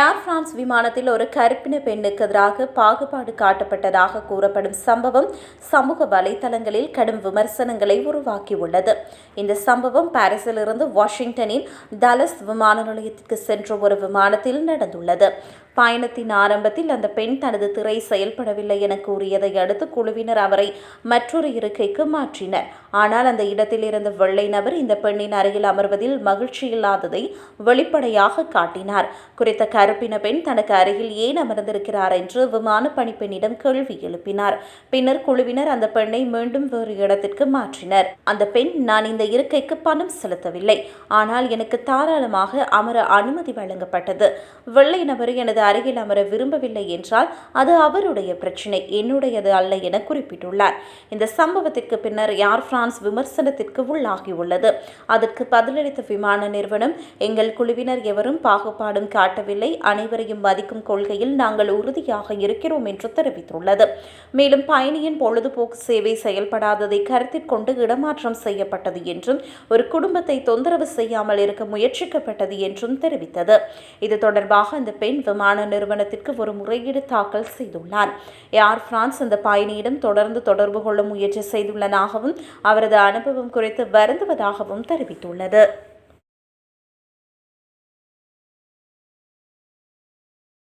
Air France விமானத்தில் ஒரு கருப்பின பெண்ணுக்கு எதிராக பாகுபாடு காட்டப்பட்டதாக கூறப்படும் சம்பவம் சமூக வலைதளங்களில் கடும் விமர்சனங்களை உருவாக்கியுள்ளது. இந்த சம்பவம் பாரிஸிலிருந்து வாஷிங்டனின் டலஸ் விமான நிலையத்திற்கு சென்ற ஒரு விமானத்தில் நடந்துள்ளது. பயணத்தின் ஆரம்பத்தில் அந்த பெண் தனது திரை செயல்படவில்லை என கூறியதை அடுத்து குழுவினர் அவரை மற்றொரு இருக்கைக்கு மாற்றினர். ஆனால் அந்த இடத்தில் இருந்த வெள்ளை நபர் இந்த பெண்ணின் அருகில் அமர்வதில் மகிழ்ச்சி இல்லாததை வெளிப்படையாக காட்டினார். குறித்த கருப்பின பெண் தனக்கு அருகில் ஏன் அமர்ந்திருக்கிறார் என்று விமான பணிப்பெண்ணிடம் கேள்வி எழுப்பினார். பின்னர் குழுவினர் அந்த பெண்ணை மீண்டும் வேறு இடத்திற்கு மாற்றினர். அந்த பெண் நான் இந்த இருக்கைக்கு பணம் செலுத்தவில்லை. ஆனால் எனக்கு தாராளமாக அமர அனுமதி வழங்கப்பட்டது. வெள்ளை நபர் எனது அருகில் அமர விரும்பவில்லை என்றால் அது அவருடைய பிரச்சினை என்னுடையது அல்ல என குறிப்பிட்டுள்ளார். இந்த சம்பவத்திற்கு பின்னர் ஏர் பிரான்ஸ் விமர்சனத்திற்கு உள்ளாகியுள்ளது. அதற்கு பதிலளித்த விமான நிறுவனம் எங்கள் குழுவினர் எவரும் பாகுபாடும் காட்டவில்லை. அனைவரையும் மதிக்கும் கொள்கையில் நாங்கள் உறுதியாக இருக்கிறோம் என்று தெரிவித்துள்ளது. மேலும் பயணியின் பொழுதுபோக்கு சேவை செயல்படாததை கருத்தில் கொண்டு இடமாற்றம் செய்யப்பட்டது என்றும் ஒரு குடும்பத்தை தொந்தரவு செய்யாமல் இருக்க முயற்சிக்கப்பட்டது என்றும் தெரிவித்தது. இது தொடர்பாக அந்த பெண் விமான நிறுவனத்திற்கு ஒரு முறையீடு தாக்கல் செய்துள்ளார். ஏர் பிரான்ஸ் அந்த பயணியிடம் தொடர்ந்து தொடர்பு கொள்ள முயற்சி செய்துள்ளதாகவும் அவரது அனுபவம் குறித்து வருந்துவதாகவும் தெரிவித்துள்ளது.